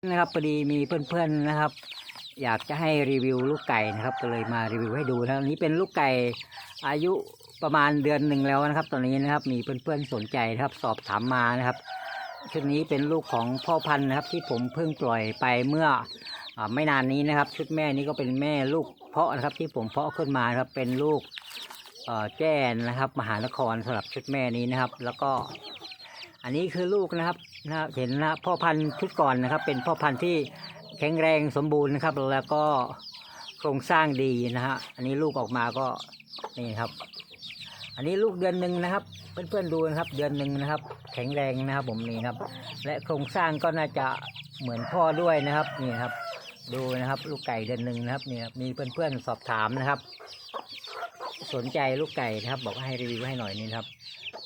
นะครับพอดีมีเพื่อนๆนะครับ อยากจะให้รีวิวลูกไก่นะครับ ก็เลยมารีวิวให้ดูนะครับนี้เป็นลูกไก่อายุประมาณเดือนหนึ่งแล้วนะครับ ตอนนี้นะครับ มีเพื่อนๆสนใจนะครับ สอบถามมานะครับชุดนี้เป็นลูกของพ่อพันธุ์นะครับ ที่ผมเพิ่งปล่อยไปเมื่ออไม่นานนี้นะครับ ชุดแม่นี้ก็เป็นแม่ลูกเพาะนะครับ ที่ผมเพาะขึ้นมานครับเป็นลูกเอ่อแจ้นะครับ มหานครสำหรับชุดแม่นี้นะครับ แล้วก็อันนี้คือลูกนะครับ นะครับเห็นนะพ่อพันธุ์ชุดก่อนนะครับ เป็นพ่อพันธุ์ที่แข็งแรงสมบูรณ์นะครับ แล้วก็โครงสร้างดีนะฮะอันนี้ลูกออกมาก็นี่ครับ อันนี้ลูกเดือนหนึ่งนะครับ เพื่อนๆดูนะครับ เดือนหนึ่งนะครับ แข็งแรงนะครับ ผมนี่ครับ และโครงสร้างก็น่าจะเหมือนพ่อด้วยนะครับนี่ครับ ดูนะครับ ลูกไก่เดือนหนึ่งนะครับนี่ครับมีเพื่อนๆสอบถามนะครับ สนใจลูกไก่นะครับ บอกว่าให้รีวิวให้หน่อยนี่ครับ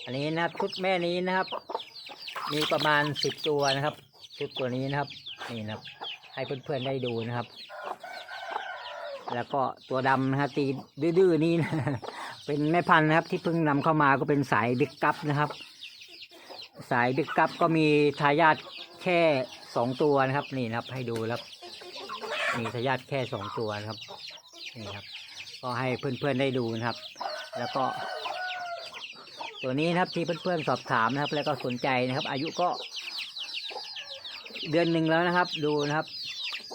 อันนี้นะครับชุดแม่นี้นะครับ มีประมาณสิบตัวนะครับชุดตัวนี้นะครับนี่นะครับ ให้เพื่อนๆได้ดูนะครับ แล้วก็ตัวดำนะครับตีดื้อๆนี่นะเป็นแม่พันธุ์นะครับ ที่เพิ่งนำเข้ามาก็เป็นสายบิ๊กกัปนะครับ สายบิ๊กกัปก็มีทายาทแค่สองตัวนะครับ นี่นะครับ ให้ดูครับ มีทายาทแค่สองตัวนะครับนี่ครับ ก็ให้เพื่อนๆได้ดูนะครับ แล้วก็ ตัวนี้นะครับที่เพื่อนๆสอบถามนะครับ แล้วก็สนใจนะครับ อายุก็ เดือนหนึ่งแล้วนะครับ ดูนะครับ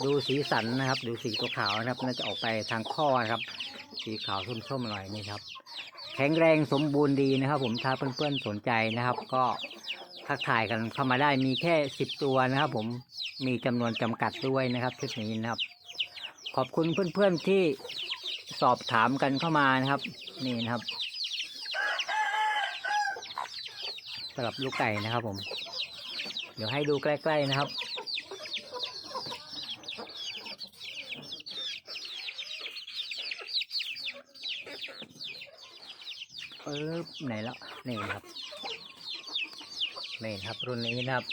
ดูสีสันนะครับ ดูสีตัวขาวนะครับน่าจะออกไปทางข้อนะครับ สีขาวส้มๆหน่อยนี่ครับ แข็งแรงสมบูรณ์ดีนะครับ ผมถ้าเพื่อนๆสนใจนะครับ ก็ทักทายกันเข้ามาได้มีแค่สิบตัวนะครับ ผมมีจำนวนจำกัดด้วยนะครับชุดนี้นะครับ ขอบคุณเพื่อนๆที่สอบถามกันเข้ามานะครับ นี่นะครับ สำหรับลูกไก่นะครับผม เดี๋ยวให้ดูใกล้ ๆนะครับปึ๊บไหนแล้วนี่นครับนี่ครับรุ่นนี้นะครับ